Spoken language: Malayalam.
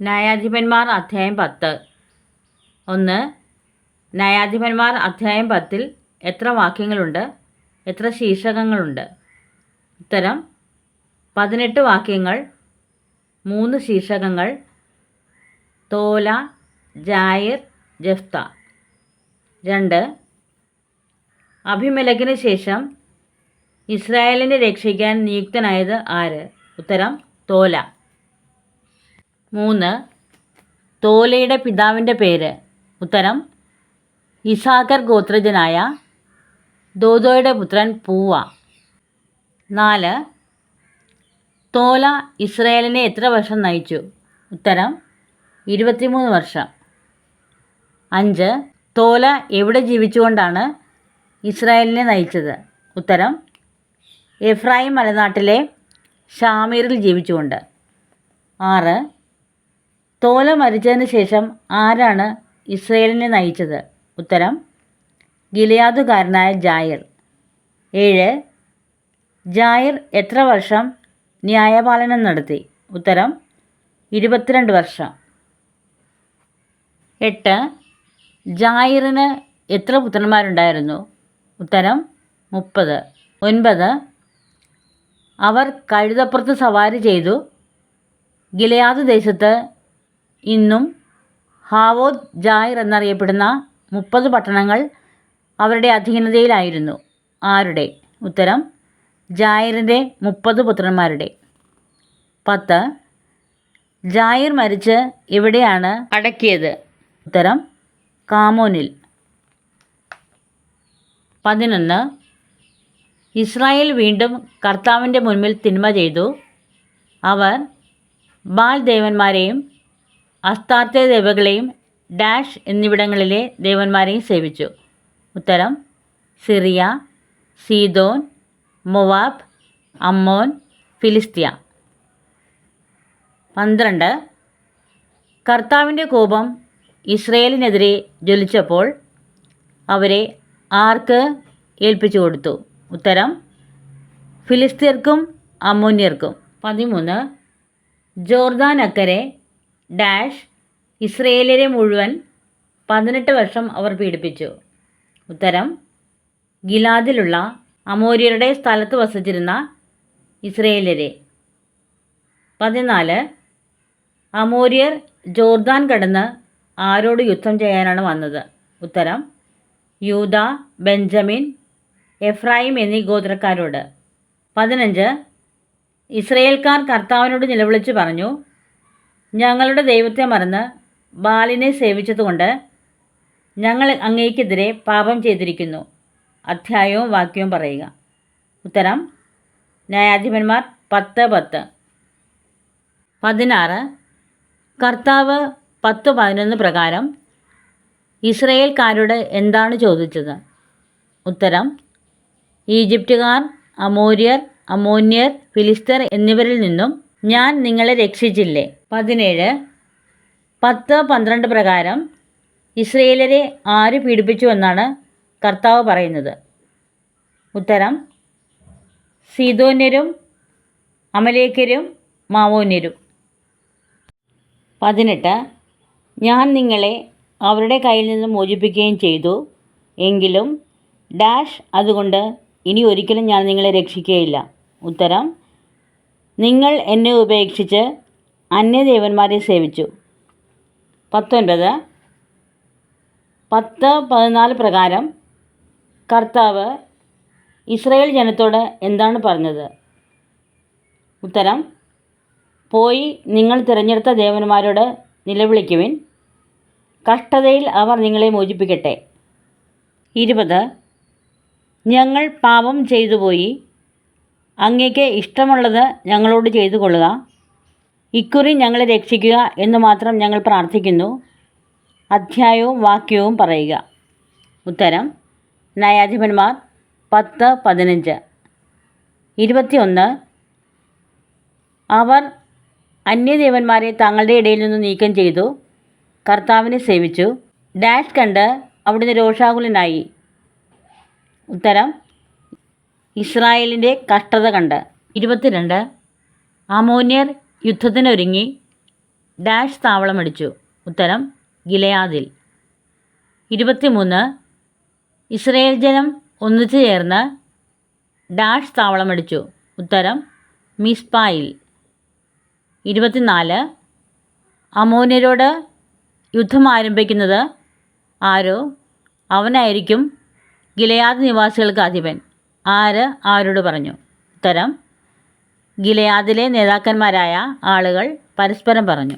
ന്യായാധിപന്മാർ അധ്യായം പത്ത്. ഒന്ന് ന്യായാധിപന്മാർ അധ്യായം പത്തിൽ എത്ര വാക്യങ്ങളുണ്ട്? എത്ര ശീർഷകങ്ങളുണ്ട്? ഉത്തരം പതിനെട്ട് വാക്യങ്ങൾ മൂന്ന് ശീർഷകങ്ങൾ തോല ജായർ ജഫ്ത. രണ്ട് അഭിമലക്കിന് ശേഷം ഇസ്രായേലിനെ രക്ഷിക്കാൻ നിയുക്തനായത് ആര്? ഉത്തരം തോല. മൂന്ന്. തോലയുടെ പിതാവിന്റെ പേര്. ഉത്തരം ഇസാഗർ ഗോത്രജനായ ദോദോയുടെ പുത്രൻ പൂവ. നാല്. തോല ഇസ്രയേലിനെ എത്ര വർഷം നയിച്ചു? ഉത്തരം ഇരുപത്തിമൂന്ന് വർഷം. അഞ്ച്. തോല എവിടെ ജീവിച്ചുകൊണ്ടാണ് ഇസ്രായേലിനെ നയിച്ചത്? ഉത്തരം എഫ്രായിം മലനാട്ടിലെ ഷാമീറിൽ ജീവിച്ചുകൊണ്ട്. ആറ്. തോല മരിച്ചതിന് ശേഷം ആരാണ് ഇസ്രയേലിനെ നയിച്ചത്? ഉത്തരം ഗിലയാദുകാരനായ ജായർ. ഏഴ് ജായർ എത്ര വർഷം ന്യായപാലനം നടത്തി? ഉത്തരം ഇരുപത്തിരണ്ട് വർഷം. എട്ട് ജായറിന് എത്ര പുത്രന്മാരുണ്ടായിരുന്നു? ഉത്തരം മുപ്പത്. ഒൻപത് അവർ കഴുതപ്പുറത്ത് സവാരി ചെയ്തു. ഗിലയാദ് ദേശത്ത് ഇന്നും ഹാവോദ് ജായർ എന്നറിയപ്പെടുന്ന മുപ്പത് പട്ടണങ്ങൾ അവരുടെ അധീനതയിലായിരുന്നു. ആരുടെ? ഉത്തരം ജായറിന്റെ മുപ്പത് പുത്രന്മാരുടെ. പത്ത് ജായർ മരിച്ച് എവിടെയാണ് അടക്കിയത്? ഉത്തരം കാമോനിൽ. പതിനൊന്ന് ഇസ്രായേൽ വീണ്ടും കർത്താവിന്റെ മുൻപിൽ തിന്മ ചെയ്തു. അവർ ബാൽ ദേവന്മാരെയും അസ്താർത്തെ ദേവകളെയും ഡാഷ് എന്നിവിടങ്ങളിലെ ദേവന്മാരെയും സേവിച്ചു. ഉത്തരം സിറിയ സീതോൻ മൊവാബ് അമ്മോൻ ഫിലിസ്തീയ. പന്ത്രണ്ട് കർത്താവിന്റെ കോപം ഇസ്രയേലിനെതിരെ ജ്വലിച്ചപ്പോൾ അവരെ ആർക്ക് ഏൽപ്പിച്ചു കൊടുത്തു? ഉത്തരം ഫിലിസ്തീർക്കും അമ്മോന്യർക്കും. പതിമൂന്ന് ജോർദാൻ അക്കരെ ഡാഷ് ഇസ്രയേലിനെ മുഴുവൻ പതിനെട്ട് വർഷം അവർ പീഡിപ്പിച്ചു. ഉത്തരം ഗിലാദിലുള്ള അമോര്യരുടെ സ്ഥലത്ത് വസിച്ചിരുന്ന ഇസ്രയേലരെ പതിനാല് അമോര്യർ ജോർദാൻ കടന്ന് ആരോട് യുദ്ധം ചെയ്യാനാണ് വന്നത്? ഉത്തരം യൂത ബെഞ്ചമിൻ എഫ്രൈം എന്നീ ഗോത്രക്കാരോട്. പതിനഞ്ച് ഇസ്രയേൽക്കാർ കർത്താവിനോട് നിലവിളിച്ച് പറഞ്ഞു ഞങ്ങളുടെ ദൈവത്തെ മറന്ന് ബാലിനെ സേവിച്ചതുകൊണ്ട് ഞങ്ങൾ അങ്ങേക്കെതിരെ പാപം ചെയ്തിരിക്കുന്നു. അധ്യായവും വാക്യവും പറയുക. ഉത്തരം ന്യായാധിപന്മാർ പത്ത് പത്ത്. പതിനാറ് കർത്താവ് പത്ത് പതിനൊന്ന് പ്രകാരം ഇസ്രയേൽക്കാരോട് എന്താണ് ചോദിച്ചത്? ഉത്തരം ഈജിപ്തുകാർ അമോര്യർ അമോന്യർ ഫിലിസ്തർ എന്നിവരിൽ നിന്നും ഞാൻ നിങ്ങളെ രക്ഷിച്ചില്ലേ? പതിനേഴ്. പത്ത് പന്ത്രണ്ട് പ്രകാരം ഇസ്രയേലരെ ആര് പീഡിപ്പിച്ചു എന്നാണ് കർത്താവ് പറയുന്നത്. ഉത്തരം സീതോന്യരും അമലേക്കരും മാവോന്യരും. പതിനെട്ട്. ഞാൻ നിങ്ങളെ അവരുടെ കയ്യിൽ നിന്ന് മോചിപ്പിക്കുകയും ചെയ്തു. എങ്കിലും ഡാഷ് അതുകൊണ്ട് ഇനി ഒരിക്കലും ഞാൻ നിങ്ങളെ രക്ഷിക്കുകയില്ല. ഉത്തരം നിങ്ങൾ എന്നെ ഉപേക്ഷിച്ച് അന്യദേവന്മാരെ സേവിച്ചു. പത്തൊൻപത്. പത്ത് പതിനാല് പ്രകാരം കർത്താവ് ഇസ്രായേൽ ജനത്തോട് എന്താണ് പറഞ്ഞത്? ഉത്തരം പോയി നിങ്ങൾ തിരഞ്ഞെടുത്ത ദേവന്മാരോട് നിലവിളിക്കുവിൻ. കഷ്ടതയിൽ അവർ നിങ്ങളെ മോചിപ്പിക്കട്ടെ. ഇരുപത്. ഞങ്ങൾ പാപം ചെയ്തു പോയി അങ്ങേക്ക് ഇഷ്ടമുള്ളത് ഞങ്ങളോട് ചെയ്തു കൊള്ളുക ഇക്കുറി ഞങ്ങളെ രക്ഷിക്കുക എന്ന് മാത്രം ഞങ്ങൾ പ്രാർത്ഥിക്കുന്നു. അധ്യായവും വാക്യവും പറയുക. ഉത്തരം ന്യായാധിപന്മാർ പത്ത് പതിനഞ്ച്. ഇരുപത്തിയൊന്ന്. അവർ അന്യദേവന്മാരെ തങ്ങളുടെ ഇടയിൽ നിന്ന് നീക്കം ചെയ്തു. കർത്താവിനെ സേവിച്ചു. ഡാഷ് കണ്ട് അവിടുന്ന് രോഷാകുലനായി. ഉത്തരം ഇസ്രായേലിന്റെ കഷ്ടത കണ്ട്. ഇരുപത്തിരണ്ട്. അമോന്യർ യുദ്ധത്തിനൊരുങ്ങി. ഡാഷ് താവളമടിച്ചു. ഉത്തരം ഗിലയാദിൽ. ഇരുപത്തിമൂന്ന്. ഇസ്രയേൽ ജനം ഒന്നിച്ചു ചേർന്ന് ഡാഷ് താവളമടിച്ചു. ഉത്തരം മിസ്പായിൽ. ഇരുപത്തിനാല്. അമോന്യരോട് യുദ്ധം ആരംഭിക്കുന്നത് ആരോ? അവനായിരിക്കും ഗിലയാദ് നിവാസികൾക്ക് അധിപൻ. ആര് ആരോട് പറഞ്ഞു? ഉത്തരം ഗിലയാദിലെ നേതാക്കന്മാരായ ആളുകൾ പരസ്പരം പറഞ്ഞു.